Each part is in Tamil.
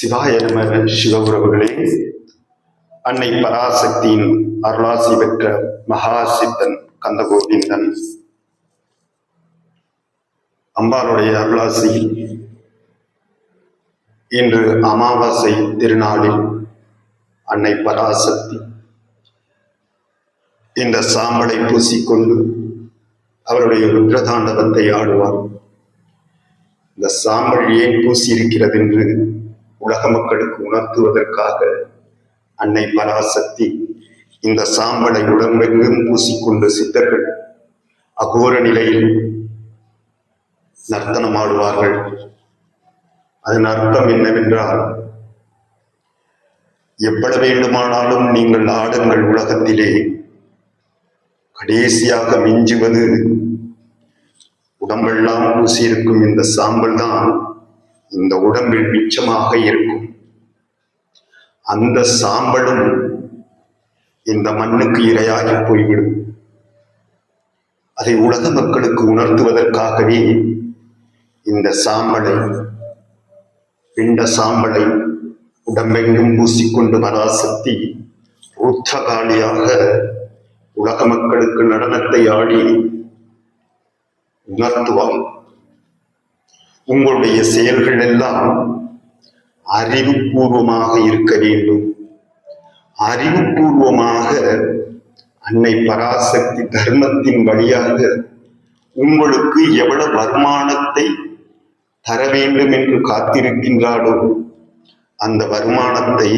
சிவாய நம சிவகுரவுகளே அன்னை பராசக்தியின் அருளாசி பெற்ற மகா சித்தன் கந்தகோவிந்தன். அம்பாளுடைய அருளாசி இன்று அமாவாசை திருநாளில் அன்னை பராசக்தி இந்த சாம்பலை பூசிக்கொண்டு அவருடைய ருத்ரதாண்டவத்தை ஆடுவார். இந்த சாம்பல் ஏன் பூசி இருக்கிறது என்று உலக மக்களுக்கு உணர்த்துவதற்காக அன்னை பராசக்தி இந்த சாம்பலை உடம்பெங்கும் பூசிக்கொண்டு சித்தர்கள் அகோர நிலையில் நர்த்தனம் ஆடுவார்கள். அதன் அர்த்தம் என்னவென்றால் எவ்வளவு வேண்டுமானாலும் நீங்கள் ஆடுங்கள் உலகத்திலே. கடைசியாக மிஞ்சுவது உடம்பெல்லாம் பூசியிருக்கும் இந்த சாம்பல் தான். இந்த உடம்பில் மிச்சமாக இருக்கும். அந்த சாம்பலும் இந்த மண்ணுக்கு இரையாகி போய்விடும். அதை உலக மக்களுக்கு உணர்த்துவதற்காகவே இந்த சாம்பலை பிண்ட சாம்பலை உடம்பெங்கும் பூசிக்கொண்டு பராசக்தி ருத்ரகாளியாக உலக மக்களுக்கு நடனத்தை ஆடி உணர்த்துவான். உங்களுடைய செயல்கள் எல்லாம் அறிவுபூர்வமாக இருக்க வேண்டும். அறிவுபூர்வமாக அன்னை பராசக்தி தர்மத்தின் வழியாக உங்களுக்கு எவ்வளவு வருமானத்தை தர வேண்டும் என்று காத்திருக்கின்றாளோ அந்த வருமானத்தை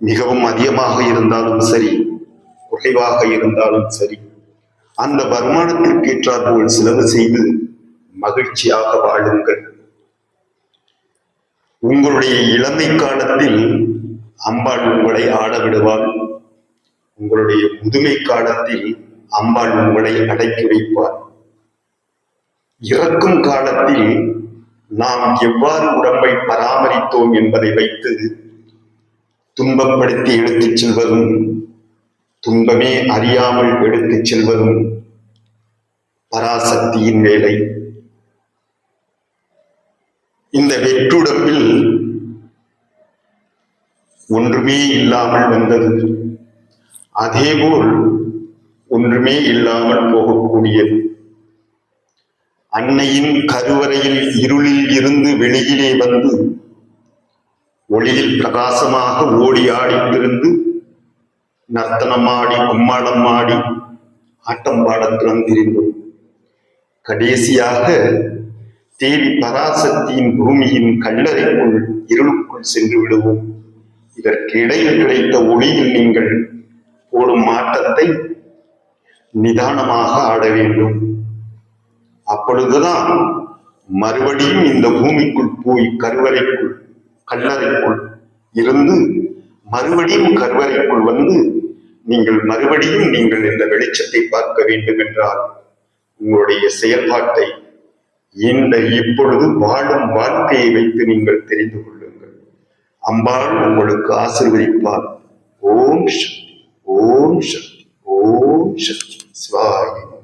மிகவும் அதிகமாக இருந்தாலும் சரி குறைவாக இருந்தாலும் சரி அந்த வருமானத்திற்கு ஏற்றாற்போல் செலவு செய்து மகிழ்ச்சியாக வாழுங்கள். உங்களுடைய இளமை காலத்தில் அம்பாள் உங்களை ஆட விடுவாள். உங்களுடைய முதுமை காலத்தில் அம்பாள் உங்களை அடக்கி வைப்பார் இறக்கும் காலத்தில் நாம் எவ்வாறு உடம்பை பராமரித்தோம் என்பதை வைத்து துன்பப்படுத்தி எடுத்துச் செல்வதும் துன்பமே அறியாமல் எடுத்துச் செல்வதும் பராசக்தியின் வேலை. இந்த வெற்றுடப்பில் ஒன்றுமே இல்லாமல் வந்தது. அதேபோல் ஒன்றுமே இல்லாமல் போகக்கூடியது. அன்னையின் கருவறையில் இருளில் இருந்து வெளியிலே வந்து ஒளியில் பிரகாசமாக ஓடி ஆடித்திருந்து நர்த்தனமாடி கும்மாளம் ஆடி ஆட்டம் பாடத் திறந்திருந்தோம். கடைசியாக தேவி பராசக்தியின் பூமியின் கல்லறைக்குள் இருளுக்குள் சென்று விடுவோம். இதற்கு இடையில் கிடைத்த ஒளியில் நீங்கள் போடும் மாற்றத்தை நிதானமாக ஆட வேண்டும். அப்பொழுதுதான் மறுபடியும் இந்த பூமிக்குள் போய் கருவறைக்குள் கல்லறைக்குள் இருந்து மறுபடியும் கருவறைக்குள் வந்து நீங்கள் மறுபடியும் நீங்கள் இந்த வெளிச்சத்தை பார்க்க வேண்டும் என்றால் உங்களுடைய செயல்பாட்டை இந்த இப்பொழுது வாழும் வாழ்க்கையை வைத்து நீங்கள் தெரிந்து கொள்ளுங்கள். அம்பாள் உங்களுக்கு ஆசிர்வதிப்பார் ஓம் சக்தி ஓம் சக்தி ஓம் சக்தி. சிவாய.